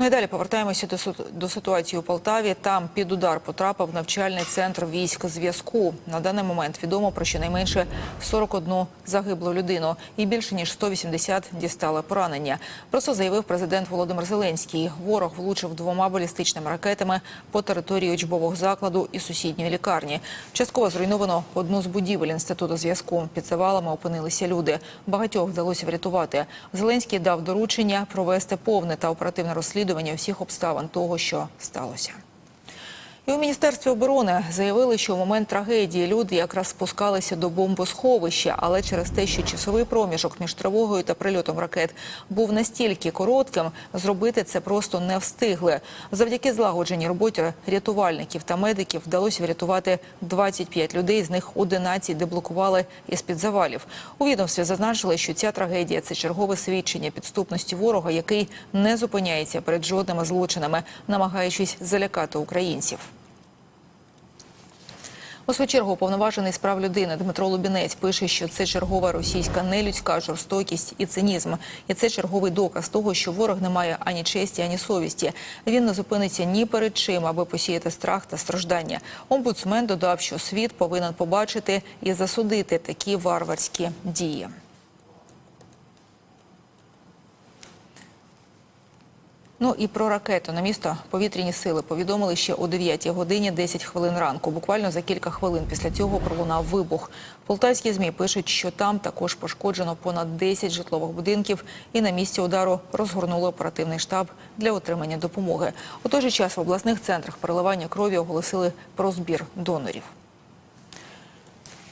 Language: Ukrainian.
Ну і далі повертаємося до, до ситуації у Полтаві. Там під удар потрапив навчальний центр військ зв'язку. На даний момент відомо про щонайменше 41 загиблу людину і більше ніж 180 дістали поранення. Про це заявив президент Володимир Зеленський. Ворог влучив двома балістичними ракетами по території учбового закладу і сусідньої лікарні. Частково зруйновано одну з будівель інституту зв'язку. Під завалами опинилися люди. Багатьох вдалося врятувати. Зеленський дав доручення провести повне та оперативне розслідування всіх обставин того, що сталося. І у міністерстві оборони заявили, що в момент трагедії люди якраз спускалися до бомбосховища, але через те, що часовий проміжок між тривогою та прильотом ракет був настільки коротким, зробити це просто не встигли. Завдяки злагодженій роботі рятувальників та медиків вдалося врятувати 25 людей. З них 11 деблокували із під завалів. У відомстві зазначили, що ця трагедія це чергове свідчення підступності ворога, який не зупиняється перед жодними злочинами, намагаючись залякати українців. У свою чергу уповноважений з прав людини Дмитро Лубінець пише, що це чергова російська нелюдська жорстокість і цинізм. І це черговий доказ того, що ворог не має ані честі, ані совісті. Він не зупиниться ні перед чим, аби посіяти страх та страждання. Омбудсмен додав, що світ повинен побачити і засудити такі варварські дії. Ну і про ракету на місто повітряні сили повідомили ще о 9 годині 10 хвилин ранку. Буквально за кілька хвилин після цього пролунав вибух. Полтавські змі пишуть, що там також пошкоджено понад 10 житлових будинків, і на місці удару розгорнули оперативний штаб для отримання допомоги. У той же час в обласних центрах переливання крові оголосили про збір донорів.